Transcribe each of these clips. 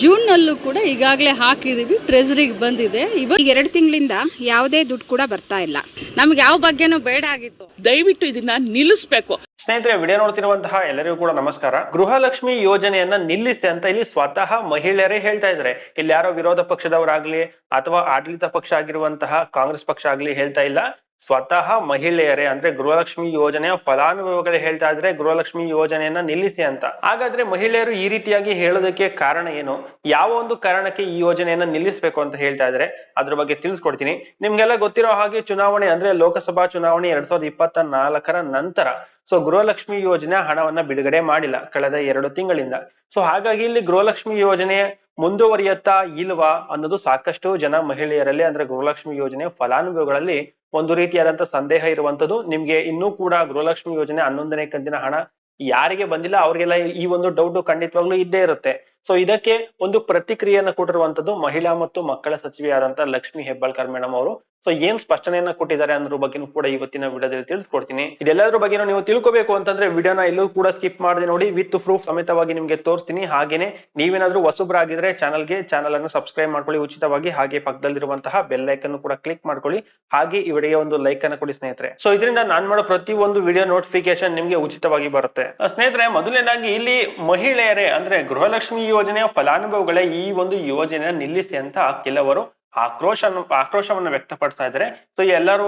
June ನಲ್ಲೂ ಕೂಡ ಈಗಾಗಲೇ ಹಾಕಿದೀವಿ ಟ್ರೆಜರಿಗೆ ಬಂದಿದೆ. ಈಗ ಎರಡು ತಿಂಗಳಿಂದ ಯಾವುದೇ ದುಡ್ಡು ಕೂಡ ಬರ್ತಾ ಇಲ್ಲ. ನಮ್ಗೆ ಯಾವ ಬಗ್ಗೆನೂ ಬೇಡ ಆಗಿತ್ತು. ದಯವಿಟ್ಟು ಇದನ್ನ ನಿಲ್ಲಿಸಬೇಕು. ಸ್ನೇಹಿತರೆ ವಿಡಿಯೋ ನೋಡ್ತಿರುವಂತಹ ಎಲ್ಲರಿಗೂ ಕೂಡ ನಮಸ್ಕಾರ. ಗೃಹಲಕ್ಷ್ಮಿ ಯೋಜನೆಯನ್ನ ನಿಲ್ಲಿಸಿ ಅಂತ ಇಲ್ಲಿ ಸ್ವತಃ ಮಹಿಳೆಯರೇ ಹೇಳ್ತಾ ಇದ್ದಾರೆ. ಇಲ್ಲಿ ಯಾರೋ ವಿರೋಧ ಪಕ್ಷದವರಾಗ್ಲಿ ಅಥವಾ ಆಡಳಿತ ಪಕ್ಷ ಆಗಿರುವಂತಹ ಕಾಂಗ್ರೆಸ್ ಪಕ್ಷ ಆಗ್ಲಿ ಹೇಳ್ತಾ ಇಲ್ಲ. ಸ್ವತಃ ಮಹಿಳೆಯರೇ, ಅಂದ್ರೆ ಗೃಹಲಕ್ಷ್ಮಿ ಯೋಜನೆಯ ಫಲಾನುಭವಿಗಳು ಹೇಳ್ತಾ ಇದ್ರೆ ಗೃಹಲಕ್ಷ್ಮಿ ಯೋಜನೆಯನ್ನ ನಿಲ್ಲಿಸಿ ಅಂತ. ಹಾಗಾದ್ರೆ ಮಹಿಳೆಯರು ಈ ರೀತಿಯಾಗಿ ಹೇಳೋದಕ್ಕೆ ಕಾರಣ ಏನು? ಯಾವ ಒಂದು ಕಾರಣಕ್ಕೆ ಈ ಯೋಜನೆಯನ್ನ ನಿಲ್ಲಿಸಬೇಕು ಅಂತ ಹೇಳ್ತಾ ಇದ್ರೆ ಅದ್ರ ಬಗ್ಗೆ ತಿಳಿಸ್ಕೊಡ್ತೀನಿ. ನಿಮ್ಗೆಲ್ಲ ಗೊತ್ತಿರೋ ಹಾಗೆ ಚುನಾವಣೆ ಅಂದ್ರೆ ಲೋಕಸಭಾ ಚುನಾವಣೆ ಎರಡ್ ಸಾವಿರದ ಇಪ್ಪತ್ತ ನಾಲ್ಕರ ನಂತರ. ಸೊ ಗೃಹಲಕ್ಷ್ಮಿ ಯೋಜನೆ ಹಣವನ್ನ ಬಿಡುಗಡೆ ಮಾಡಿಲ್ಲ, ಕಳೆದ ಎರಡು ತಿಂಗಳಿಂದ. ಸೊ ಹಾಗಾಗಿ ಇಲ್ಲಿ ಗೃಹಲಕ್ಷ್ಮಿ ಯೋಜನೆ ಮುಂದುವರಿಯತ್ತಾ ಇಲ್ವಾ ಅನ್ನೋದು ಸಾಕಷ್ಟು ಜನ ಮಹಿಳೆಯರಲ್ಲಿ ಅಂದ್ರೆ ಗೃಹಲಕ್ಷ್ಮಿ ಯೋಜನೆ ಫಲಾನುಭವಿಗಳಲ್ಲಿ ಒಂದು ರೀತಿಯಾದಂತ ಸಂದೇಹ ಇರುವಂತದ್ದು. ನಿಮ್ಗೆ ಇನ್ನೂ ಕೂಡ ಗೃಹಲಕ್ಷ್ಮಿ ಯೋಜನೆ ಹನ್ನೊಂದನೇ ಕಂತಿನ ಹಣ ಯಾರಿಗೆ ಬಂದಿಲ್ಲ ಅವ್ರಿಗೆಲ್ಲ ಈ ಒಂದು ಡೌಟ್ ಖಂಡಿತವಾಗ್ಲೂ ಇದ್ದೇ ಇರುತ್ತೆ. ಸೊ ಇದಕ್ಕೆ ಒಂದು ಪ್ರತಿಕ್ರಿಯೆಯನ್ನ ಕೊಟ್ಟಿರುವಂತದ್ದು ಮಹಿಳಾ ಮತ್ತು ಮಕ್ಕಳ ಸಚಿವೆಯಾದಂತ ಲಕ್ಷ್ಮಿ ಹೆಬ್ಬಾಳ್ಕರ್ ಮೇಡಮ್ ಅವರು. ಸೊ ಏನ್ ಸ್ಪಷ್ಟನೆಯನ್ನ ಕೊಟ್ಟಿದ್ದಾರೆ ಅನ್ನೋ ಬಗ್ಗೆನೂ ಕೂಡ ಇವತ್ತಿನ ವಿಡಿಯೋದಲ್ಲಿ ತಿಳಿಸ್ಕೊಡ್ತೀನಿ. ಇದೆಲ್ಲದರ ಬಗ್ಗೆ ನೀವು ತಿಳ್ಕೊಬೇಕು ಅಂತಂದ್ರೆ ವಿಡಿಯೋನ ಎಲ್ಲೂ ಕೂಡ ಸ್ಕಿಪ್ ಮಾಡದೆ ನೋಡಿ, ವಿತ್ ಪ್ರೂಫ್ ಸಮೇತವಾಗಿ ನಿಮ್ಗೆ ತೋರಿಸ್ತೀನಿ. ಹಾಗೇನೆ ನೀವೇನಾದ್ರೂ ಹೊಸಬ್ರಾಗಿದ್ರೆ ಚಾನಲ್ಗೆ ಚಾನಲ್ ಅನ್ನು ಸಬ್ಸ್ಕ್ರೈಬ್ ಮಾಡ್ಕೊಳ್ಳಿ ಉಚಿತವಾಗಿ. ಹಾಗೆ ಪಕ್ಕದಲ್ಲಿರುವಂತಹ ಬೆಲ್ ಐಕನ್ ಕೂಡ ಕ್ಲಿಕ್ ಮಾಡ್ಕೊಳ್ಳಿ. ಹಾಗೆ ಈ ವಿಡಿಯೋ ಒಂದು ಲೈಕ್ ಅನ್ನು ಕೊಡಿ ಸ್ನೇಹಿತರೆ. ಸೊ ಇದರಿಂದ ನಾನ್ ಮಾಡೋ ಪ್ರತಿ ಒಂದು ವಿಡಿಯೋ ನೋಟಿಫಿಕೇಶನ್ ನಿಮ್ಗೆ ಉಚಿತವಾಗಿ ಬರುತ್ತೆ. ಸ್ನೇಹಿತರೆ, ಮೊದಲನೇದಾಗಿ ಇಲ್ಲಿ ಮಹಿಳೆಯರೇ ಅಂದ್ರೆ ಗೃಹಲಕ್ಷ್ಮಿ ಯೋಜನೆಯ ಫಲಾನುಭವಿಗಳೇ ಈ ಒಂದು ಯೋಜನೆ ನಿಲ್ಲಿಸಿ ಅಂತ ಕೆಲವರು ಆಕ್ರೋಶ ಆಕ್ರೋಶವನ್ನು ವ್ಯಕ್ತಪಡಿಸ್ತಾ ಇದ್ದಾರೆ. ಸೊ ಎಲ್ಲರೂ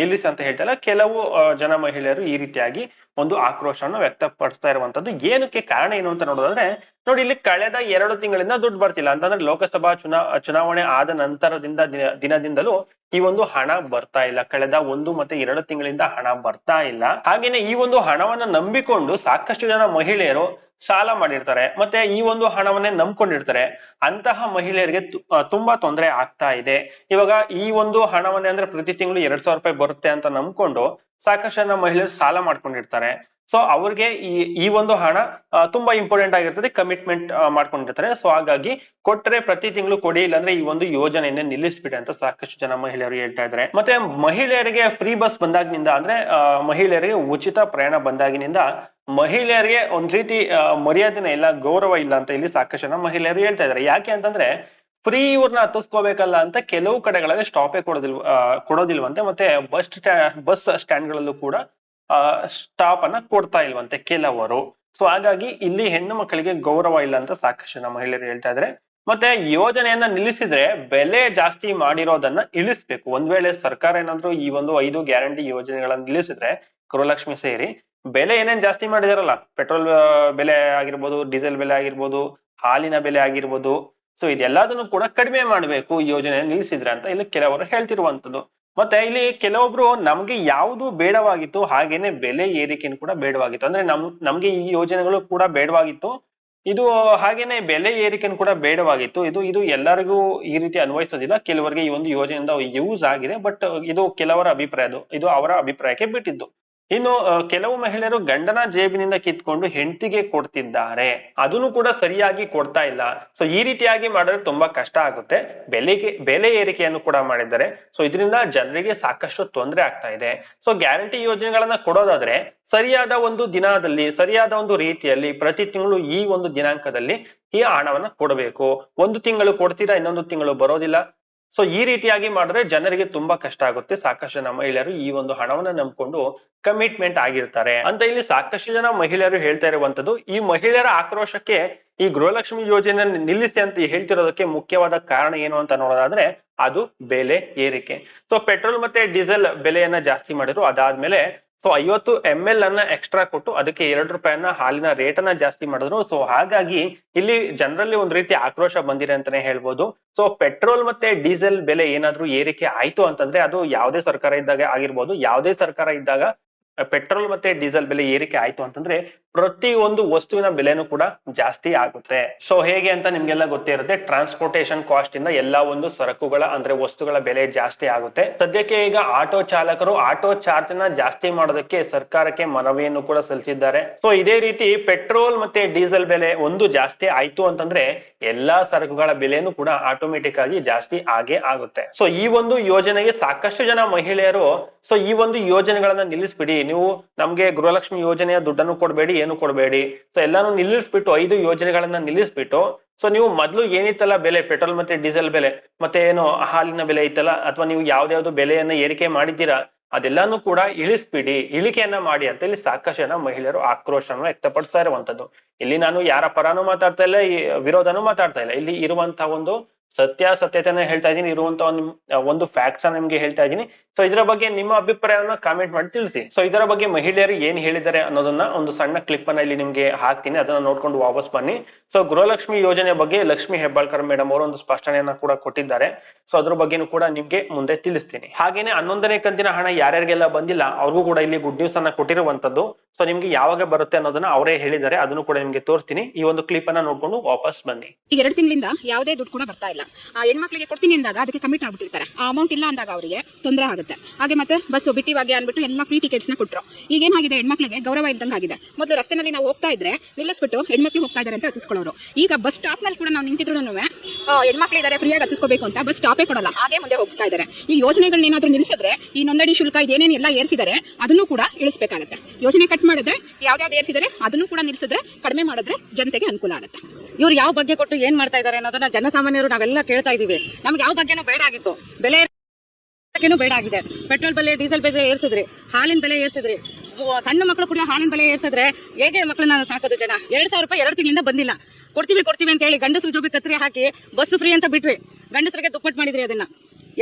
ನಿಲ್ಲಿಸಿ ಅಂತ ಹೇಳ್ತಾರೆ ಕೆಲವು ಜನ ಮಹಿಳೆಯರು ಈ ರೀತಿಯಾಗಿ ಒಂದು ಆಕ್ರೋಶವನ್ನು ವ್ಯಕ್ತಪಡಿಸ್ತಾ ಇರುವಂತದ್ದು ಏನಕ್ಕೆ ಕಾರಣ ಏನು ಅಂತ ನೋಡೋದಾದ್ರೆ, ನೋಡಿ, ಇಲ್ಲಿ ಕಳೆದ ಎರಡು ತಿಂಗಳಿಂದ ದುಡ್ಡು ಬರ್ತಿಲ್ಲ. ಅಂತಂದ್ರೆ ಲೋಕಸಭಾ ಚುನಾ, ಚುನಾವಣೆ ಆದ ನಂತರದಿಂದ ದಿನ, ದಿನದಿಂದಲೂ ಈ ಒಂದು ಹಣ ಬರ್ತಾ ಇಲ್ಲ. ಕಳೆದ ಒಂದು ಮತ್ತೆ ಎರಡು ತಿಂಗಳಿಂದ ಹಣ ಬರ್ತಾ ಇಲ್ಲ. ಹಾಗೇನೆ ಈ ಒಂದು ಹಣವನ್ನ ನಂಬಿಕೊಂಡು ಸಾಕಷ್ಟು ಜನ ಮಹಿಳೆಯರು ಸಾಲ ಮಾಡಿರ್ತಾರೆ. ಮತ್ತೆ ಈ ಒಂದು ಹಣವನ್ನೇ ನಂಬ್ಕೊಂಡಿರ್ತಾರೆ. ಅಂತಹ ಮಹಿಳೆಯರಿಗೆ ತುಂಬಾ ತೊಂದರೆ ಆಗ್ತಾ ಇದೆ. ಇವಾಗ ಈ ಒಂದು ಹಣವನ್ನೇ ಅಂದ್ರೆ ಪ್ರತಿ ತಿಂಗಳು ಎರಡ್ ಸಾವಿರ ರೂಪಾಯಿ ಬರುತ್ತೆ ಅಂತ ನಂಬ್ಕೊಂಡು ಸಾಕಷ್ಟು ಜನ ಮಹಿಳೆಯರು ಸಾಲ ಮಾಡ್ಕೊಂಡಿರ್ತಾರೆ. ಸೊ ಅವ್ರಿಗೆ ಈ ಈ ಒಂದು ಹಣ ತುಂಬಾ ಇಂಪಾರ್ಟೆಂಟ್ ಆಗಿರ್ತದೆ ಕಮಿಟ್ಮೆಂಟ್ ಮಾಡ್ಕೊಂಡಿರ್ತಾರೆ. ಸೊ ಹಾಗಾಗಿ ಕೊಟ್ಟರೆ ಪ್ರತಿ ತಿಂಗಳು ಕೊಡಿ, ಇಲ್ಲಾಂದ್ರೆ ಈ ಒಂದು ಯೋಜನೆಯನ್ನ ನಿಲ್ಲಿಸ್ಬಿಡಿ ಅಂತ ಸಾಕಷ್ಟು ಜನ ಮಹಿಳೆಯರು ಹೇಳ್ತಾ ಇದ್ದಾರೆ. ಮತ್ತೆ ಮಹಿಳೆಯರಿಗೆ ಫ್ರೀ ಬಸ್ ಬಂದಾಗಿನಿಂದ ಅಂದ್ರೆ ಮಹಿಳೆಯರಿಗೆ ಉಚಿತ ಪ್ರಯಾಣ ಬಂದಾಗಿನಿಂದ ಮಹಿಳೆಯರಿಗೆ ಒಂದ್ ರೀತಿ ಮರ್ಯಾದೆನ ಇಲ್ಲ, ಗೌರವ ಇಲ್ಲ ಅಂತ ಇಲ್ಲಿ ಸಾಕಷ್ಟು ಜನ ಮಹಿಳೆಯರು ಹೇಳ್ತಾ ಇದ್ದಾರೆ. ಯಾಕೆ ಅಂತಂದ್ರೆ ಫ್ರೀ ಇವ್ರನ್ನ ಹತ್ತಿಸ್ಕೋಬೇಕಲ್ಲ ಅಂತ ಕೆಲವು ಕಡೆಗಳಲ್ಲಿ ಸ್ಟಾಪೇ ಕೊಡೋದಿಲ್ವ ಕೊಡೋದಿಲ್ವಂತೆ. ಮತ್ತೆ ಬಸ್ ಬಸ್ ಸ್ಟ್ಯಾಂಡ್ ಗಳಲ್ಲೂ ಕೂಡ ಸ್ಟಾಪ್ ಅನ್ನ ಕೊಡ್ತಾ ಇಲ್ವಂತೆ ಕೆಲವರು. ಸೊ ಹಾಗಾಗಿ ಇಲ್ಲಿ ಹೆಣ್ಣು ಮಕ್ಕಳಿಗೆ ಗೌರವ ಇಲ್ಲ ಅಂತ ಸಾಕಷ್ಟು ನಮ್ಮ ಮಹಿಳೆಯರು ಹೇಳ್ತಾ ಇದ್ರೆ. ಮತ್ತೆ ಯೋಜನೆಯನ್ನ ನಿಲ್ಲಿಸಿದ್ರೆ ಬೆಲೆ ಜಾಸ್ತಿ ಮಾಡಿರೋದನ್ನ ಇಳಿಸ್ಬೇಕು. ಒಂದ್ ವೇಳೆ ಸರ್ಕಾರ ಏನಾದ್ರು ಈ ಒಂದು ಐದು ಗ್ಯಾರಂಟಿ ಯೋಜನೆಗಳನ್ನ ನಿಲ್ಲಿಸಿದ್ರೆ, ಗೃಹಲಕ್ಷ್ಮಿ ಸೇರಿ, ಬೆಲೆ ಏನೇನ್ ಜಾಸ್ತಿ ಮಾಡಿದಾರಲ್ಲ? ಪೆಟ್ರೋಲ್ ಬೆಲೆ ಆಗಿರ್ಬೋದು, ಡೀಸೆಲ್ ಬೆಲೆ ಆಗಿರ್ಬೋದು, ಹಾಲಿನ ಬೆಲೆ ಆಗಿರ್ಬೋದು. ಸೊ ಇದೆಲ್ಲದನ್ನು ಕೂಡ ಕಡಿಮೆ ಮಾಡಬೇಕು ಯೋಜನೆ ನಿಲ್ಲಿಸಿದ್ರೆ ಅಂತ ಇಲ್ಲಿ ಕೆಲವರು ಹೇಳ್ತಿರುವಂತದ್ದು. ಮತ್ತೆ ಇಲ್ಲಿ ಕೆಲವೊಬ್ರು ನಮ್ಗೆ ಯಾವುದು ಬೇಡವಾಗಿತ್ತು ಹಾಗೇನೆ ಬೆಲೆ ಏರಿಕೆನು ಕೂಡ ಬೇಡವಾಗಿತ್ತು. ಅಂದ್ರೆ ನಮ್, ನಮ್ಗೆ ಈ ಯೋಜನೆಗಳು ಕೂಡ ಬೇಡವಾಗಿತ್ತು. ಇದು ಹಾಗೇನೆ ಬೆಲೆ ಏರಿಕೆನು ಕೂಡ ಬೇಡವಾಗಿತ್ತು. ಇದು ಇದು ಎಲ್ಲರಿಗೂ ಈ ರೀತಿ ಅನ್ವಯಿಸೋದಿಲ್ಲ. ಕೆಲವರಿಗೆ ಈ ಒಂದು ಯೋಜನೆಯಿಂದ ಯೂಸ್ ಆಗಿದೆ. ಬಟ್ ಇದು ಕೆಲವರ ಅಭಿಪ್ರಾಯ ಅದು. ಇದು ಅವರ ಅಭಿಪ್ರಾಯಕ್ಕೆ ಬಿಟ್ಟಿದ್ದು. ಇನ್ನು ಕೆಲವು ಮಹಿಳೆಯರು ಗಂಡನ ಜೇಬಿನಿಂದ ಕಿತ್ಕೊಂಡು ಹೆಂಡತಿಗೆ ಕೊಡ್ತಿದ್ದಾರೆ. ಅದನ್ನು ಕೂಡ ಸರಿಯಾಗಿ ಕೊಡ್ತಾ ಇಲ್ಲ. ಸೊ ಈ ರೀತಿಯಾಗಿ ಮಾಡಿದ್ರೆ ತುಂಬಾ ಕಷ್ಟ ಆಗುತ್ತೆ. ಬೆಲೆಗೆ, ಬೆಲೆ ಏರಿಕೆಯನ್ನು ಕೂಡ ಮಾಡಿದ್ದಾರೆ. ಸೊ ಇದರಿಂದ ಜನರಿಗೆ ಸಾಕಷ್ಟು ತೊಂದರೆ ಆಗ್ತಾ ಇದೆ. ಸೊ ಗ್ಯಾರಂಟಿ ಯೋಜನೆಗಳನ್ನ ಕೊಡೋದಾದ್ರೆ, ಸರಿಯಾದ ಒಂದು ದಿನದಲ್ಲಿ, ಸರಿಯಾದ ಒಂದು ರೀತಿಯಲ್ಲಿ ಪ್ರತಿ ತಿಂಗಳು ಈ ಒಂದು ದಿನಾಂಕದಲ್ಲಿ ಈ ಹಣವನ್ನ ಕೊಡಬೇಕು. ಒಂದು ತಿಂಗಳು ಕೊಡ್ತೀರಾ, ಇನ್ನೊಂದು ತಿಂಗಳು ಬರೋದಿಲ್ಲ? ಸೊ ಈ ರೀತಿಯಾಗಿ ಮಾಡಿದ್ರೆ ಜನರಿಗೆ ತುಂಬಾ ಕಷ್ಟ ಆಗುತ್ತೆ. ಸಾಕಷ್ಟು ಜನ ಮಹಿಳೆಯರು ಈ ಒಂದು ಹಣವನ್ನ ನಂಬಿಕೊಂಡು ಕಮಿಟ್ಮೆಂಟ್ ಆಗಿರ್ತಾರೆ. ಅಂತ ಇಲ್ಲಿ ಸಾಕಷ್ಟು ಜನ ಮಹಿಳೆಯರು ಹೇಳ್ತಾ ಇರುವಂತದ್ದು ಈ ಮಹಿಳೆಯರ ಆಕ್ರೋಶಕ್ಕೆ ಈ ಗೃಹಲಕ್ಷ್ಮಿ ಯೋಜನೆ ನಿಲ್ಲಿಸಿ ಅಂತ ಹೇಳ್ತಿರೋದಕ್ಕೆ ಮುಖ್ಯವಾದ ಕಾರಣ ಏನು ಅಂತ ನೋಡೋದಾದ್ರೆ ಅದು ಬೆಲೆ ಏರಿಕೆ. ಸೊ ಪೆಟ್ರೋಲ್ ಮತ್ತೆ ಡೀಸೆಲ್ ಬೆಲೆಯನ್ನ ಜಾಸ್ತಿ ಮಾಡಿದ್ರು. ಅದಾದ್ಮೇಲೆ ಸೊ ಐವತ್ತು ಎಂ ಎಲ್ ಅನ್ನ ಎಕ್ಸ್ಟ್ರಾ ಕೊಟ್ಟು ಅದಕ್ಕೆ ಎರಡು ರೂಪಾಯಿನ ಹಾಲಿನ ರೇಟ್ ಅನ್ನ ಜಾಸ್ತಿ ಮಾಡಿದ್ರು. ಸೊ ಹಾಗಾಗಿ ಇಲ್ಲಿ ಜನರಲ್ಲಿ ಒಂದ್ ರೀತಿ ಆಕ್ರೋಶ ಬಂದಿದೆ ಅಂತಾನೆ ಹೇಳ್ಬೋದು. ಸೊ ಪೆಟ್ರೋಲ್ ಮತ್ತೆ ಡೀಸೆಲ್ ಬೆಲೆ ಏನಾದ್ರೂ ಏರಿಕೆ ಆಯ್ತು ಅಂತಂದ್ರೆ ಅದು ಯಾವುದೇ ಸರ್ಕಾರ ಇದ್ದಾಗ ಆಗಿರ್ಬೋದು. ಯಾವುದೇ ಸರ್ಕಾರ ಇದ್ದಾಗ ಪೆಟ್ರೋಲ್ ಮತ್ತೆ ಡೀಸೆಲ್ ಬೆಲೆ ಏರಿಕೆ ಆಯ್ತು ಅಂತಂದ್ರೆ ಪ್ರತಿ ಒಂದು ವಸ್ತುವಿನ ಬೆಲೆನೂ ಕೂಡ ಜಾಸ್ತಿ ಆಗುತ್ತೆ. ಸೊ ಹೇಗೆ ಅಂತ ನಿಮ್ಗೆಲ್ಲ ಗೊತ್ತಿರುತ್ತೆ. ಟ್ರಾನ್ಸ್ಪೋರ್ಟೇಶನ್ ಕಾಸ್ಟ್ ಇಂದ ಎಲ್ಲಾ ಒಂದು ಸರಕುಗಳ, ಅಂದ್ರೆ ವಸ್ತುಗಳ ಬೆಲೆ ಜಾಸ್ತಿ ಆಗುತ್ತೆ. ಸದ್ಯಕ್ಕೆ ಈಗ ಆಟೋ ಚಾಲಕರು ಆಟೋ ಚಾರ್ಜ್ನ ಜಾಸ್ತಿ ಮಾಡೋದಕ್ಕೆ ಸರ್ಕಾರಕ್ಕೆ ಮನವಿಯನ್ನು ಕೂಡ ಸಲ್ಲಿಸಿದ್ದಾರೆ. ಸೊ ಇದೇ ರೀತಿ ಪೆಟ್ರೋಲ್ ಮತ್ತೆ ಡೀಸೆಲ್ ಬೆಲೆ ಒಂದು ಜಾಸ್ತಿ ಆಯ್ತು ಅಂತಂದ್ರೆ ಎಲ್ಲಾ ಸರಕುಗಳ ಬೆಲೆನೂ ಕೂಡ ಆಟೋಮೆಟಿಕ್ ಆಗಿ ಜಾಸ್ತಿ ಆಗೇ ಆಗುತ್ತೆ. ಸೊ ಈ ಒಂದು ಯೋಜನೆಗೆ ಸಾಕಷ್ಟು ಜನ ಮಹಿಳೆಯರು ಸೊ ಈ ಒಂದು ಯೋಜನೆಗಳನ್ನ ನಿಲ್ಲಿಸ್ಬಿಡಿ. ನೀವು ನಮ್ಗೆ ಗೃಹಲಕ್ಷ್ಮಿ ಯೋಜನೆಯ ದುಡ್ಡನ್ನು ಕೊಡಬೇಡಿ ಏನು ಕೊಡಬೇಡಿ? ಸೊ ಎಲ್ಲಾನು ನಿಲ್ಲಿಸ್ಬಿಟ್ಟು, ಐದು ಯೋಜನೆಗಳನ್ನ ನಿಲ್ಲಿಸ್ಬಿಟ್ಟು ಸೊ ನೀವು ಮೊದಲು ಏನಿತ್ತಲ್ಲ ಬೆಲೆ, ಪೆಟ್ರೋಲ್ ಮತ್ತೆ ಡೀಸೆಲ್ ಬೆಲೆ, ಮತ್ತೆ ಏನು ಹಾಲಿನ ಬೆಲೆ ಇತ್ತಲ್ಲ ಅಥವಾ ನೀವು ಯಾವ್ದಾವ್ದು ಬೆಲೆಯನ್ನ ಏರಿಕೆ ಮಾಡಿದ್ದೀರಾ, ಅದೆಲ್ಲಾನು ಕೂಡ ಇಳಿಸ್ಬಿಡಿ. ಇಳಿಕೆಯನ್ನ ಮಾಡಿ ಅಂತ ಇಲ್ಲಿ ಸಾಕಷ್ಟು ಜನ ಮಹಿಳೆಯರು ಆಕ್ರೋಶನ ವ್ಯಕ್ತಪಡಿಸ್ತಾ ಇರುವಂತದ್ದು ಇಲ್ಲಿ ನಾನು ಯಾರ ಪರಾನು ಮಾತಾಡ್ತಾ ಇಲ್ಲ ವಿರೋಧನೂ ಮಾತಾಡ್ತಾ ಇಲ್ಲ. ಇಲ್ಲಿ ಇರುವಂತಹ ಒಂದು ಸತ್ಯಾಸತ್ಯತೆನ ಹೇಳ್ತಾ ಇದ್ದೀನಿ ಇರುವಂತ ಒಂದು ಒಂದು ಫ್ಯಾಕ್ಟ್ಸ್ ನಿಮ್ಗೆ ಹೇಳ್ತಾ ಇದ್ದೀನಿ. ಸೊ ಇದರ ಬಗ್ಗೆ ನಿಮ್ಮ ಅಭಿಪ್ರಾಯವನ್ನ ಕಾಮೆಂಟ್ ಮಾಡಿ ತಿಳಿಸಿ. ಸೊ ಇದರ ಬಗ್ಗೆ ಮಹಿಳೆಯರು ಏನ್ ಹೇಳಿದ್ದಾರೆ ಅನ್ನೋದನ್ನ ಒಂದು ಸಣ್ಣ ಕ್ಲಿಪ್ ಅನ್ನ ಇಲ್ಲಿ ನಿಮ್ಗೆ ಹಾಕ್ತೀನಿ. ಅದನ್ನ ನೋಡ್ಕೊಂಡು ವಾಪಸ್ ಬನ್ನಿ. ಸೊ ಗೃಹಲಕ್ಷ್ಮಿ ಯೋಜನೆ ಬಗ್ಗೆ ಲಕ್ಷ್ಮಿ ಹೆಬ್ಬಾಳ್ಕರ್ ಮೇಡಮ್ ಅವರು ಒಂದು ಸ್ಪಷ್ಟನೆಯನ್ನ ಕೂಡ ಕೊಟ್ಟಿದ್ದಾರೆ. ಸೊ ಅದ್ರ ಬಗ್ಗೆನೂ ಕೂಡ ನಿಮ್ಗೆ ಮುಂದೆ ತಿಳಿಸ್ತೀನಿ. ಹಾಗೇನೆ ಹನ್ನೊಂದನೇ ಕಂತಿನ ಹಣ ಯಾರ್ಯಾರಿಗೆಲ್ಲ ಬಂದಿಲ್ಲ, ಅವ್ರಿಗೂ ಕೂಡ ಇಲ್ಲಿ ಗುಡ್ ನ್ಯೂಸ್ ಅನ್ನ ಕೊಟ್ಟಿರುವಂತದ್ದು. ಸೊ ನಿಮ್ಗೆ ಯಾವಾಗ ಬರುತ್ತೆ ಅನ್ನೋದನ್ನ ಅವರೇ ಹೇಳಿದ್ದಾರೆ. ಅದನ್ನು ಕೂಡ ನಿಮ್ಗೆ ತೋರಿಸ್ತೀನಿ. ಈ ಒಂದು ಕ್ಲಿಪ್ ಅನ್ನ ನೋಡ್ಕೊಂಡು ವಾಪಸ್ ಬನ್ನಿ. ಈಗ ಎರಡು ತಿಂಗಳಿಂದ ಯಾವುದೇ ದುಡ್ಡು ಕೂಡ ಬರ್ತಾ ಇಲ್ಲ. ಹೆಣ್ಮಕ್ಳಿಗೆ ಕೊಡ್ತೀನಿ ಅಂದಾಗ ಅದಕ್ಕೆ ಕಮಿಟ್ ಆಗ್ಬಿಟ್ಟಿರ್ತಾರೆ. ಆ ಅಮೌಂಟ್ ಇಲ್ಲ ಅಂದಾಗ ಅವರಿಗೆ ತೊಂದರೆ ಆಗುತ್ತೆ. ಹಾಗೆ ಮತ್ತೆ ಬಸ್ ಬಿಟ್ಟಿವಾಗಿ ಅಂದ್ಬಿಟ್ಟು ಎಲ್ಲ ಫ್ರೀ ಟಿಕೆಟ್ಸ್ನ ಕೊಟ್ಟರು ಈಗ ಏನಾಗಿದೆ ಹೆಣ್ಮಕ್ಳಿಗೆ ಗೌರವ ಇಲ್ದಂಗೆ ಆಗಿದೆ. ಮೊದಲು ರಸ್ತೆನಲ್ಲಿ ನಾವು ಹೋಗ್ತಾ ಇದ್ರೆ ನಿಲ್ಲಿಸ್ಬಿಟ್ಟು ಹೆಣ್ಮಕ್ಳು ಹೋಗ್ತಾ ಇದ್ದಾರೆ ಅಂತ ಹತ್ತಿಸ್ಕೊಳ್ಳೋರು. ಈಗ ಬಸ್ ಸ್ಟಾಪ್ನಲ್ಲಿ ಕೂಡ ನಾವು ನಿಂತಿದ್ರು ಹೆಣ್ಮಕ್ಳು ಇದ್ದಾರೆ ಫ್ರೀಯಾಗಿ ಹತ್ತಿಸ್ಕೋಬೇಕು ಅಂತ ಬಸ್ ಸ್ಟಾಪೇ ಕೊಡಲ್ಲ. ಹಾಗೆ ಮುಂದೆ ಹೋಗ್ತಾ ಇದ್ದಾರೆ ಈ ಯೋಜನೆಗಳನ್ನ ಏನಾದರೂ ನಿಲ್ಲಿಸಿದ್ರೆ ಈ ನೋಂದಣಿ ಶುಲ್ಕ ಇದೇನೇನು ಎಲ್ಲ ಏರಿಸಿದ್ದಾರೆ ಅದನ್ನು ಕೂಡ ಇಳಿಸಬೇಕಾಗುತ್ತೆ. ಯೋಜನೆ ಕಟ್ ಮಾಡಿದ್ರೆ ಯಾವ್ದಾವ್ದು ಏರಿಸಿದರೆ, ಅದನ್ನು ಕೂಡ ನಿಲ್ಲಿಸಿದ್ರೆ ಕಡಿಮೆ ಮಾಡಿದ್ರೆ ಜನತೆಗೆ ಅನುಕೂಲ ಆಗುತ್ತೆ. ಇವ್ರು ಯಾವ ಬಗ್ಗೆ ಕೊಟ್ಟು ಏನ್ ಮಾಡ್ತಾ ಇದ್ದಾರೆ ಅನ್ನೋದನ್ನ ಜನಸಾಮಾನ್ಯರು ನಾವೆಲ್ಲ ಕೇಳ್ತಾ ಇದ್ದೀವಿ ನಮ್ಗೆ ಯಾವ ಬಗ್ಗೆನೂ ಬೇಡ ಆಗಿತ್ತು. ಬೆಲೆ ಬಗ್ಗೆನೂ ಬೇಡ ಆಗಿದೆ. ಪೆಟ್ರೋಲ್ ಬೆಲೆ, ಡೀಸೆಲ್ ಬೆಲೆ ಏರಿಸಿದ್ರಿ. ಹಾಲಿನ ಬೆಲೆ ಏರಿಸಿದ್ರಿ. ಸಣ್ಣ ಮಕ್ಕಳು ಕೂಡ ಹಾಲಿನ ಬೆಲೆ ಏರಿಸಿದ್ರೆ ಹೇಗೆ ಮಕ್ಕಳನ್ನ ಸಾಕೋದು ಜನ? ಎರಡ್ ಸಾವಿರ ರೂಪಾಯಿ ಎರಡು ತಿಂಗಳಿಂದ ಬಂದಿಲ್ಲ. ಕೊಡ್ತೀವಿ ಕೊಡ್ತೀವಿ ಅಂತ ಹೇಳಿ ಗಂಡಸರು ಜೋಬಿ ಕತ್ರಿ ಹಾಕಿ, ಬಸ್ ಫ್ರೀ ಅಂತ ಬಿಟ್ರಿ. ಗಂಡಸರಿಗೆ ದುಪ್ಪಟ್ಟು ಮಾಡಿದ್ರಿ ಅದನ್ನ.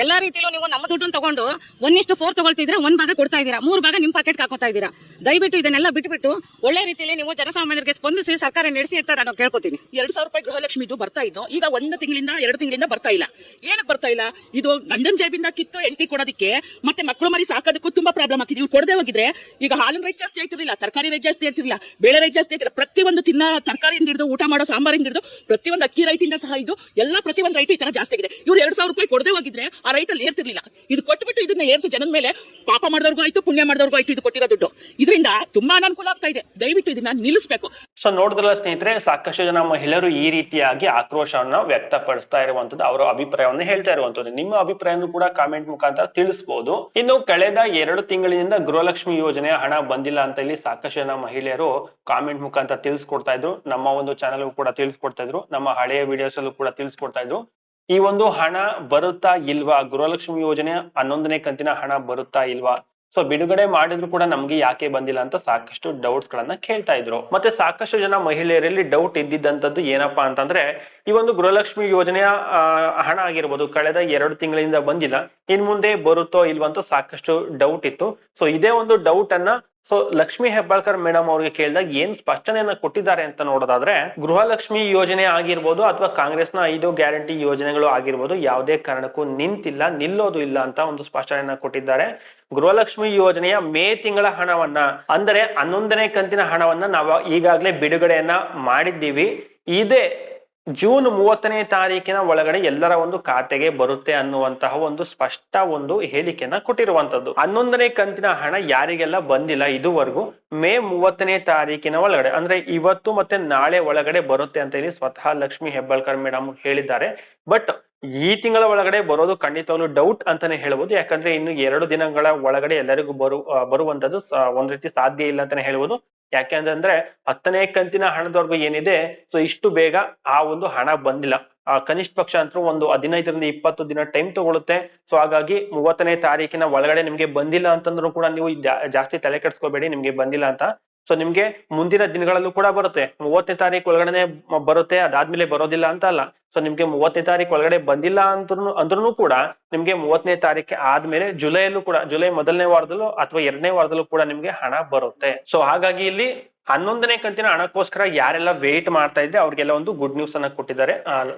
ಎಲ್ಲಾ ರೀತಿಯಲ್ಲೂ ನೀವು ನಮ್ಮ ದುಡ್ಡನ್ನು ತಗೊಂಡು ಒಂದಿಷ್ಟು ಫೋರ್ ತಗೊಳ್ತಿದ್ರೆ ಒಂದ್ ಭಾಗ ಕೊಡ್ತಾ ಇದ್ದೀರಾ, ಮೂರು ಭಾಗ ನಿಮ್ ಪಾಕೆಟ್ ಹಾಕೋತಾ ಇದ್ದೀರಾ. ದಯವಿಟ್ಟು ಇದನ್ನೆಲ್ಲ ಬಿಟ್ಬಿಟ್ಟು ಒಳ್ಳೆ ರೀತಿಯಲ್ಲಿ ನೀವು ಜನಸಾಮಾನ್ಯರಿಗೆ ಸ್ಪಂದಿಸಿ ಸರ್ಕಾರ ನಡೆಸಿ ಅಂತ ನಾನು ಕೇಳ್ಕೊತೀನಿ. ಎರಡ್ ಸಾವಿರ ರೂಪಾಯಿ ಗೃಹಲಕ್ಷ್ಮಿದು ಬರ್ತಾ ಇದ್ದು ಈಗ ಒಂದು ತಿಂಗಳಿಂದ ಎರಡು ತಿಂಗಳಿಂದ ಬರ್ತಾ ಇಲ್ಲ. ಏನಕ್ಕೆ ಬರ್ತಾ ಇಲ್ಲ? ಇದು ಗಂಡನ ಜೇಬಿಂದ ಕಿತ್ತು ಎಂಟಿ ಕೊಡೋದಕ್ಕೆ ಮತ್ತೆ ಮಕ್ಕಳು ಮರಿ ಸಾಕೋದಕ್ಕೂ ತುಂಬಾ ಪ್ರಾಬ್ಲಮ್ ಆಗಿದೆ. ಇವ್ರು ಕೊಡದೆ ಹೋಗಿದ್ರೆ ಈಗ ಹಾಲಿನ ರೇಟ್ ಜಾಸ್ತಿ ಆಯ್ತಿರ್ಲಿಲ್ಲ, ತರಕಾರಿ ರೇಟ್ ಜಾಸ್ತಿ ಆಯ್ತಿರ್ಲಿಲ್ಲ, ಬೇಳೆ ರೇಟ್ ಜಾಸ್ತಿ ಆಯ್ತಿಲ್ಲ ಪ್ರತಿಯೊಂದು ತಿನ್ನ ತರಕಾರಿಯಿಂದ ಹಿಡಿದು ಊಟ ಮಾಡೋ ಸಾಂಬಾರಿಂದ ಹಿಡಿದು ಪ್ರತಿಯೊಂದು ಅಕ್ಕಿ ರೈಟ್ ಇಂದ ಸಹ ಇದು ಎಲ್ಲ ಪ್ರತಿಯೊಂದು ರೈಟ್ ಈ ತರ ಜಾಸ್ತಿ ಆಗಿದೆ. ಇವ್ರು ಎರಡ್ ಸಾವಿರ ರೂಪಾಯಿ ಕೊಡದೆ ಹೋಗಿದ್ರೆ ಆ ರೈಟ್ ಅಲ್ಲಿ ಏರ್ತಿರ್ಲಿಲ್ಲ. ಇದು ಕೊಟ್ಬಿಟ್ಟು ಇದನ್ನ ಏರ್ಸಿ ಜನದ ಮೇಲೆ ಪಾಪ ಮಾಡಿದವ್ರಿಗೂ ಆಯ್ತು, ಪುಣ್ಯ ಮಾಡಿದವ್ರಿಗೂ ಆಯ್ತು, ಇದು ಕೊಟ್ಟಿರೋ ದುಡ್ಡು. ಇದರಿಂದ ತುಂಬಾ ಅನಾನುಕೂಲ ಆಗ್ತಾ ಇದೆ. ದಯವಿಟ್ಟು ಇದನ್ನ ನಿಲ್ಲಿಸಬೇಕು. ಸೊ ನೋಡಿದ್ರಲ್ಲ ಸ್ನೇಹಿತರೆ, ಸಾಕಷ್ಟು ಜನ ಮಹಿಳೆಯರು ಈ ರೀತಿಯಾಗಿ ಆಕ್ರೋಶವನ್ನ ವ್ಯಕ್ತಪಡಿಸ್ತಾ ಇರುವಂತದ್ದು ಅವರ ಅಭಿಪ್ರಾಯವನ್ನು ಹೇಳ್ತಾ ಇರುವಂತದ್ದು ನಿಮ್ಮ ಅಭಿಪ್ರಾಯವನ್ನು ಕೂಡ ಕಾಮೆಂಟ್ ಮುಖಾಂತರ ತಿಳಿಸಬಹುದು ಇನ್ನು ಕಳೆದ ಎರಡು ತಿಂಗಳಿನಿಂದ ಗೃಹಲಕ್ಷ್ಮಿ ಯೋಜನೆಯ ಹಣ ಬಂದಿಲ್ಲ ಅಂತ ಇಲ್ಲಿ ಸಾಕಷ್ಟು ಜನ ಮಹಿಳೆಯರು ಕಾಮೆಂಟ್ ಮುಖಾಂತರ ತಿಳಿಸ್ಕೊಡ್ತಾ ಇದ್ರು. ನಮ್ಮ ಒಂದು ಚಾನಲ್ ಕೂಡ ತಿಳಿಸ್ಕೊಡ್ತಾ ಇದ್ರು. ನಮ್ಮ ಹಳೆಯ ವಿಡಿಯೋಸ್ ಅಲ್ಲೂ ಕೂಡ ತಿಳಿಸ್ಕೊಡ್ತಾ ಇದ್ರು. ಈ ಒಂದು ಹಣ ಬರುತ್ತಾ ಇಲ್ವಾ? ಗೃಹಲಕ್ಷ್ಮಿ ಯೋಜನೆ ಹನ್ನೊಂದನೇ ಕಂತಿನ ಹಣ ಬರುತ್ತಾ ಇಲ್ವಾ? ಸೊ ಬಿಡುಗಡೆ ಮಾಡಿದ್ರು ಕೂಡ ನಮ್ಗೆ ಯಾಕೆ ಬಂದಿಲ್ಲ ಅಂತ ಸಾಕಷ್ಟು ಡೌಟ್ಸ್ ಗಳನ್ನ ಕೇಳ್ತಾ ಇದ್ರು. ಮತ್ತೆ ಸಾಕಷ್ಟು ಜನ ಮಹಿಳೆಯರಲ್ಲಿ ಡೌಟ್ ಇದ್ದಿದ್ದಂತದ್ದು ಏನಪ್ಪಾ ಅಂತಂದ್ರೆ, ಈ ಒಂದು ಗೃಹಲಕ್ಷ್ಮಿ ಯೋಜನೆಯ ಹಣ ಆಗಿರ್ಬೋದು ಕಳೆದ ಎರಡು ತಿಂಗಳಿಂದ ಬಂದಿಲ್ಲ. ಇನ್ ಮುಂದೆ ಬರುತ್ತೋ ಇಲ್ವಂತ ಸಾಕಷ್ಟು ಡೌಟ್ ಇತ್ತು. ಸೊ ಇದೇ ಒಂದು ಡೌಟ್ ಅನ್ನ ಸೊ ಲಕ್ಷ್ಮಿ ಹೆಬ್ಬಾಳ್ಕರ್ ಮೇಡಮ್ ಅವ್ರಿಗೆ ಕೇಳಿದಾಗ ಏನ್ ಸ್ಪಷ್ಟನೆಯನ್ನ ಕೊಟ್ಟಿದ್ದಾರೆ ಅಂತ ನೋಡೋದಾದ್ರೆ, ಗೃಹಲಕ್ಷ್ಮಿ ಯೋಜನೆ ಆಗಿರ್ಬೋದು ಅಥವಾ ಕಾಂಗ್ರೆಸ್ನ ಐದು ಗ್ಯಾರಂಟಿ ಯೋಜನೆಗಳು ಆಗಿರ್ಬೋದು, ಯಾವುದೇ ಕಾರಣಕ್ಕೂ ನಿಂತಿಲ್ಲ, ನಿಲ್ಲೋದು ಇಲ್ಲ ಅಂತ ಒಂದು ಸ್ಪಷ್ಟನೆಯನ್ನ ಕೊಟ್ಟಿದ್ದಾರೆ. ಗೃಹಲಕ್ಷ್ಮಿ ಯೋಜನೆಯ ಮೇ ತಿಂಗಳ ಹಣವನ್ನ, ಅಂದರೆ ಹನ್ನೊಂದನೇ ಕಂತಿನ ಹಣವನ್ನ ನಾವು ಈಗಾಗಲೇ ಬಿಡುಗಡೆಯನ್ನ ಮಾಡಿದ್ದೀವಿ. ಇದೇ ಜೂನ್ ಮೂವತ್ತನೇ ತಾರೀಕಿನ ಒಳಗಡೆ ಎಲ್ಲರ ಒಂದು ಖಾತೆಗೆ ಬರುತ್ತೆ ಅನ್ನುವಂತಹ ಒಂದು ಸ್ಪಷ್ಟ ಒಂದು ಹೇಳಿಕೆಯನ್ನ ಕೊಟ್ಟಿರುವಂತದ್ದು ಹನ್ನೊಂದನೇ ಕಂತಿನ ಹಣ ಯಾರಿಗೆಲ್ಲ ಬಂದಿಲ್ಲ ಇದುವರೆಗೂ ಮೇ ಮೂವತ್ತನೇ ತಾರೀಕಿನ ಒಳಗಡೆ, ಅಂದ್ರೆ ಇವತ್ತು ಮತ್ತೆ ನಾಳೆ ಒಳಗಡೆ ಬರುತ್ತೆ ಅಂತ ಹೇಳಿ ಸ್ವತಃ ಲಕ್ಷ್ಮಿ ಹೆಬ್ಬಾಳ್ಕರ್ ಮೇಡಮ್ ಹೇಳಿದ್ದಾರೆ. ಬಟ್ ಈ ತಿಂಗಳ ಒಳಗಡೆ ಬರೋದು ಖಂಡಿತವಾಗ್ಲೂ ಡೌಟ್ ಅಂತಾನೆ ಹೇಳ್ಬೋದು. ಯಾಕಂದ್ರೆ ಇನ್ನು ಎರಡು ದಿನಗಳ ಒಳಗಡೆ ಎಲ್ಲರಿಗೂ ಬರು ಬರುವಂತದ್ದು ಒಂದ್ ರೀತಿ ಸಾಧ್ಯ ಇಲ್ಲ ಅಂತಾನೆ ಹೇಳ್ಬೋದು. ಯಾಕೆ ಹತ್ತನೇ ಕಂತಿನ ಹಣದವರೆಗೂ ಏನಿದೆ ಸೊ ಇಷ್ಟು ಬೇಗ ಆ ಒಂದು ಹಣ ಬಂದಿಲ್ಲ. ಆ ಕನಿಷ್ಠ ಪಕ್ಷ ಅಂತೂ ಒಂದು ಹದಿನೈದರಿಂದ ಇಪ್ಪತ್ತು ದಿನ ಟೈಮ್ ತಗೊಳುತ್ತೆ. ಸೊ ಹಾಗಾಗಿ ಮೂವತ್ತನೇ ತಾರೀಕಿನ ಒಳಗಡೆ ನಿಮ್ಗೆ ಬಂದಿಲ್ಲ ಅಂತಂದ್ರೂ ಕೂಡ ನೀವು ಜಾಸ್ತಿ ತಲೆ ಕೆಡ್ಸ್ಕೋಬೇಡಿ, ನಿಮ್ಗೆ ಬಂದಿಲ್ಲ ಅಂತ. ಸೊ ನಿಮ್ಗೆ ಮುಂದಿನ ದಿನಗಳಲ್ಲೂ ಕೂಡ ಬರುತ್ತೆ. ಮೂವತ್ತನೇ ತಾರೀಕು ಒಳಗಡೆ ಬರುತ್ತೆ, ಅದಾದ್ಮೇಲೆ ಬರೋದಿಲ್ಲ ಅಂತ ಅಲ್ಲ. ಸೊ ನಿಮ್ಗೆ ಮೂವತ್ತನೇ ತಾರೀಕು ಒಳಗಡೆ ಬಂದಿಲ್ಲ ಅಂದ್ರೂ ಅಂದ್ರೂ ಕೂಡ ನಿಮ್ಗೆ ಮೂವತ್ತನೇ ತಾರೀಕು ಆದ್ಮೇಲೆ ಜುಲೈಯಲ್ಲೂ ಕೂಡ, ಜುಲೈ ಮೊದಲನೇ ವಾರದಲ್ಲೂ ಅಥವಾ ಎರಡನೇ ವಾರದಲ್ಲೂ ಕೂಡ ನಿಮ್ಗೆ ಹಣ ಬರುತ್ತೆ. ಸೊ ಹಾಗಾಗಿ ಇಲ್ಲಿ ಹನ್ನೊಂದನೇ ಕಂತಿನ ಹಣಕ್ಕೋಸ್ಕರ ಯಾರೆಲ್ಲ ವೇಟ್ ಮಾಡ್ತಾ ಇದ್ರೆ ಅವ್ರಿಗೆಲ್ಲ ಒಂದು ಗುಡ್ ನ್ಯೂಸ್ ಅನ್ನ ಕೊಟ್ಟಿದ್ದಾರೆ.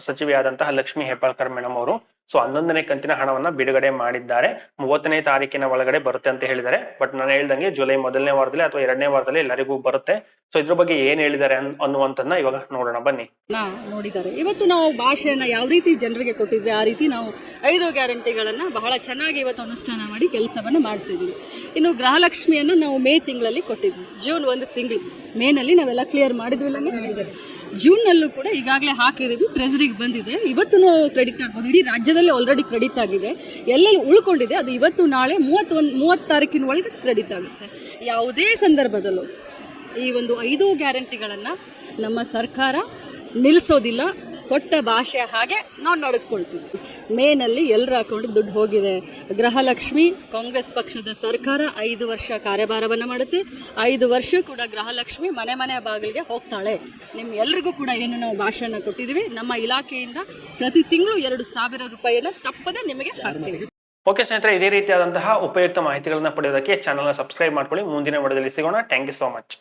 ಸಚಿವೆಯಾದಂತಹ ಲಕ್ಷ್ಮಿ ಹೆಬ್ಬಾಳ್ಕರ್ ಮೇಡಮ್ ಅವರು. ಸೊ ಹನ್ನೊಂದನೇ ಕಂತಿನ ಹಣವನ್ನ ಬಿಡುಗಡೆ ಮಾಡಿದ್ದಾರೆ. ಮೂವತ್ತನೇ ತಾರೀಕಿನ ಒಳಗಡೆ ಬರುತ್ತೆ ಅಂತ ಹೇಳಿದ್ದಾರೆ. ಬಟ್ ನಾನು ಹೇಳ್ದಂಗೆ ಜುಲೈ ಮೊದಲನೇ ವಾರದಲ್ಲಿ ಅಥವಾ ಎರಡನೇ ವಾರದಲ್ಲಿ ಎಲ್ಲರಿಗೂ ಬರುತ್ತೆ. ಸೊ ಇದ್ರ ಬಗ್ಗೆ ಏನ್ ಹೇಳಿದ್ದಾರೆ ಅನ್- ಅನ್ನುವಂಥದ್ದನ್ನ ಇವಾಗ ನೋಡೋಣ. ಬನ್ನಿ. ನೋಡಿದ್ದಾರೆ. ಇವತ್ತು ನಾವು ಭಾಷೆಯನ್ನ ಯಾವ ರೀತಿ ಜನರಿಗೆ ಕೊಟ್ಟಿದ್ವಿ, ಆ ರೀತಿ ನಾವು ಐದು ಗ್ಯಾರಂಟಿಗಳನ್ನ ಬಹಳ ಚೆನ್ನಾಗಿ ಇವತ್ತು ಅನುಷ್ಠಾನ ಮಾಡಿ ಕೆಲಸವನ್ನ ಮಾಡ್ತಿದ್ವಿ ಇನ್ನು ಗೃಹಲಕ್ಷ್ಮಿಯನ್ನ ನಾವು ಮೇ ತಿಂಗಳಲ್ಲಿ ಕೊಟ್ಟಿದ್ವಿ. ಜೂನ್ ಒಂದು ತಿಂಗಳು. ಮೇನಲ್ಲಿ ನಾವೆಲ್ಲ ಕ್ಲಿಯರ್ ಮಾಡಿದ್ವಿ ಜೂನ್ನಲ್ಲೂ ಕೂಡ ಈಗಾಗಲೇ ಹಾಕಿದ್ದೀವಿ ಟ್ರೆಜರಿಗೆ ಬಂದಿದೆ. ಇವತ್ತು ಕ್ರೆಡಿಟ್ ಆಗ್ಬೋದು ಇಡೀ ರಾಜ್ಯದಲ್ಲಿ ಆಲ್ರೆಡಿ ಕ್ರೆಡಿಟ್ ಆಗಿದೆ. ಎಲ್ಲೆಲ್ಲಿ ಉಳ್ಕೊಂಡಿದೆ, ಅದು ಇವತ್ತು, ನಾಳೆ ಮೂವತ್ತೊಂದು ಮೂವತ್ತು ತಾರೀಕಿನ ಒಳಗೆ ಕ್ರೆಡಿಟ್ ಆಗುತ್ತೆ. ಯಾವುದೇ ಸಂದರ್ಭದಲ್ಲೂ ಈ ಒಂದು ಐದು ಗ್ಯಾರಂಟಿಗಳನ್ನು ನಮ್ಮ ಸರ್ಕಾರ ನಿಲ್ಲಿಸೋದಿಲ್ಲ ಕೊಟ್ಟ ಭಾಷೆ ಹಾಗೆ ನಾವು ನಡೆದುಕೊಳ್ತೀವಿ ಮೇನಲ್ಲಿ ಎಲ್ಲರ ಅಕೌಂಟ್ ದುಡ್ಡು ಹೋಗಿದೆ. ಗೃಹಲಕ್ಷ್ಮಿ, ಕಾಂಗ್ರೆಸ್ ಪಕ್ಷದ ಸರ್ಕಾರ ಐದು ವರ್ಷ ಕಾರ್ಯಭಾರವನ್ನು ಮಾಡುತ್ತೆ. ಐದು ವರ್ಷ ಕೂಡ ಗೃಹಲಕ್ಷ್ಮಿ ಮನೆ ಮನೆ ಬಾಗಿಲಿಗೆ ಹೋಗ್ತಾಳೆ. ನಿಮ್ಮ ಎಲ್ರಿಗೂ ಕೂಡ ಏನು ನಾವು ಭಾಷೆಯನ್ನು ಕೊಟ್ಟಿದ್ದೀವಿ ನಮ್ಮ ಇಲಾಖೆಯಿಂದ ಪ್ರತಿ ತಿಂಗಳು ಎರಡು ಸಾವಿರ ರೂಪಾಯಿಯನ್ನು ತಪ್ಪದೆ ನಿಮಗೆ ಹಾಕ್ತೀವಿ. ಓಕೆ ಸ್ನೇಹಿತರೆ, ಇದೇ ರೀತಿಯಾದಂತಹ ಉಪಯುಕ್ತ ಮಾಹಿತಿಗಳನ್ನ ಪಡೆಯೋದಕ್ಕೆ ಚಾನಲ್ನ ಸಬ್ಸ್ಕ್ರೈಬ್ ಮಾಡ್ಕೊಳ್ಳಿ. ಮುಂದಿನ ವಿಡಿಯೋದಲ್ಲಿ ಸಿಗೋಣ. Thank you so much